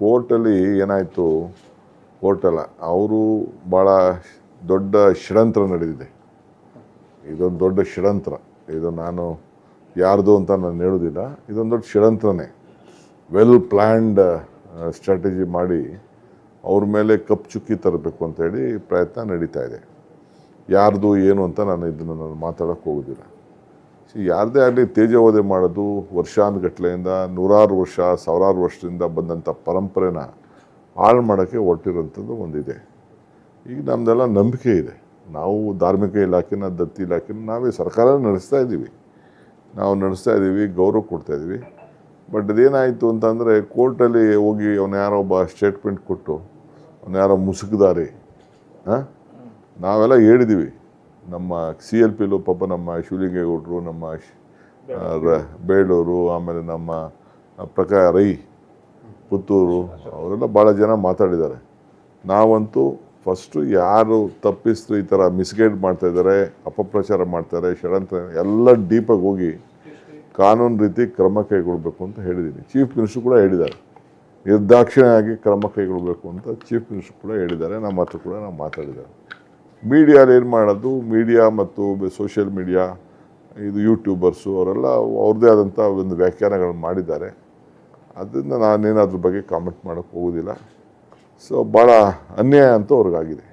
ಕೋರ್ಟಲ್ಲಿ ಏನಾಯಿತು? ಕೋರ್ಟಲ್ಲ, ಅವರು ಭಾಳ ದೊಡ್ಡ ಷಡ್ಯಂತ್ರ ನಡೆದಿದೆ. ಇದೊಂದು ದೊಡ್ಡ ಷಡ್ಯಂತ್ರ. ಇದು ನಾನು ಯಾರ್ದು ಅಂತ ನಾನು ಹೇಳೋದಿಲ್ಲ. ಇದೊಂದು ದೊಡ್ಡ ಷಡ್ಯಂತ್ರನೇ. ವೆಲ್ ಪ್ಲ್ಯಾಂಡ್ ಸ್ಟ್ರಾಟಜಿ ಮಾಡಿ ಅವ್ರ ಮೇಲೆ ಕಪ್ ಚುಕ್ಕಿ ತರಬೇಕು ಅಂತೇಳಿ ಪ್ರಯತ್ನ ನಡೀತಾ ಇದೆ. ಯಾರ್ದು ಏನು ಅಂತ ನಾನು ಇದನ್ನು ನಾನು ಮಾತಾಡೋಕ್ಕೆ ಹೋಗೋದಿಲ್ಲ. ಯಾರದೇ ಆಗಲಿ ತೇಜವೋದೆ ಮಾಡೋದು ವರ್ಷಾನುಗಟ್ಲೆಯಿಂದ ನೂರಾರು ವರ್ಷ, ಸಾವಿರಾರು ವರ್ಷದಿಂದ ಬಂದಂಥ ಪರಂಪರೆನ ಹಾಳು ಮಾಡೋಕ್ಕೆ ಹೊರಟಿರೋಂಥದ್ದು ಒಂದಿದೆ. ಈಗ ನಮ್ಮದೆಲ್ಲ ನಂಬಿಕೆ ಇದೆ. ನಾವು ಧಾರ್ಮಿಕ ಇಲಾಖೆನ, ದತ್ತಿ ಇಲಾಖೆನ, ನಾವೇ ಸರ್ಕಾರ ನಡೆಸ್ತಾ ಇದ್ದೀವಿ. ನಾವು ನಡೆಸ್ತಾ ಇದ್ದೀವಿ, ಗೌರವ ಕೊಡ್ತಾ ಇದ್ದೀವಿ. ಬಟ್ ಅದೇನಾಯಿತು ಅಂತಂದರೆ ಕೋರ್ಟಲ್ಲಿ ಹೋಗಿ ಅವನು ಯಾರೋ ಒಬ್ಬ ಸ್ಟೇಟ್ಮೆಂಟ್ ಕೊಟ್ಟು, ಅವನು ಯಾರೋ ಮುಸುಕುದಾರಿ, ಹಾಂ? ನಾವೆಲ್ಲ ಹೇಳಿದ್ದೀವಿ. ನಮ್ಮ ಸಿ ಎಲ್ ಪಿಲು ಪಾಪ ನಮ್ಮ ಶಿವಲಿಂಗೇಗೌಡರು, ನಮ್ಮ ಬೇಳೂರು, ಆಮೇಲೆ ನಮ್ಮ ಪ್ರಕಾ ರೈ, ಪುತ್ತೂರು, ಅವರೆಲ್ಲ ಭಾಳ ಜನ ಮಾತಾಡಿದ್ದಾರೆ. ನಾವಂತೂ ಫಸ್ಟು ಯಾರು ತಪ್ಪಿಸ್ತು ಈ ಥರ ಮಿಸ್ಗೈಡ್ ಮಾಡ್ತಾ ಇದ್ದಾರೆ, ಅಪಪ್ರಚಾರ ಮಾಡ್ತಾರೆ ಷಡಂತ್ರ ಎಲ್ಲ ಡೀಪಾಗಿ ಹೋಗಿ ಕಾನೂನು ರೀತಿ ಕ್ರಮ ಕೈಗೊಳ್ಳಬೇಕು ಅಂತ ಹೇಳಿದ್ದೀನಿ. ಚೀಫ್ ಮಿನಿಸ್ಟರ್ ಕೂಡ ಹೇಳಿದ್ದಾರೆ. ನಿರ್ದಾಕ್ಷಿಣ್ಯವಾಗಿ ಕ್ರಮ ಕೈಗೊಳ್ಳಬೇಕು ಅಂತ ಚೀಫ್ ಮಿನಿಸ್ಟರ್ ಕೂಡ ಹೇಳಿದ್ದಾರೆ. ನಮ್ಮ ಹತ್ರ ಕೂಡ ನಾವು ಮಾತಾಡಿದ್ದಾರೆ. ಮೀಡಿಯಾಲಿ ಏನು ಮಾಡೋದು? ಮೀಡಿಯಾ ಮತ್ತು ಸೋಷಿಯಲ್ ಮೀಡಿಯಾ ಇದು ಯೂಟ್ಯೂಬರ್ಸು ಅವರೆಲ್ಲ ಅವ್ರದ್ದೇ ಆದಂಥ ಒಂದು ವ್ಯಾಖ್ಯಾನಗಳನ್ನು ಮಾಡಿದ್ದಾರೆ. ಅದರಿಂದ ನಾನೇನು ಅದ್ರ ಬಗ್ಗೆ ಕಾಮೆಂಟ್ ಮಾಡೋಕ್ಕೆ ಹೋಗೋದಿಲ್ಲ. ಸೊ ಭಾಳ ಅನ್ಯಾಯ ಅಂತ ಅವ್ರಿಗಾಗಿದೆ.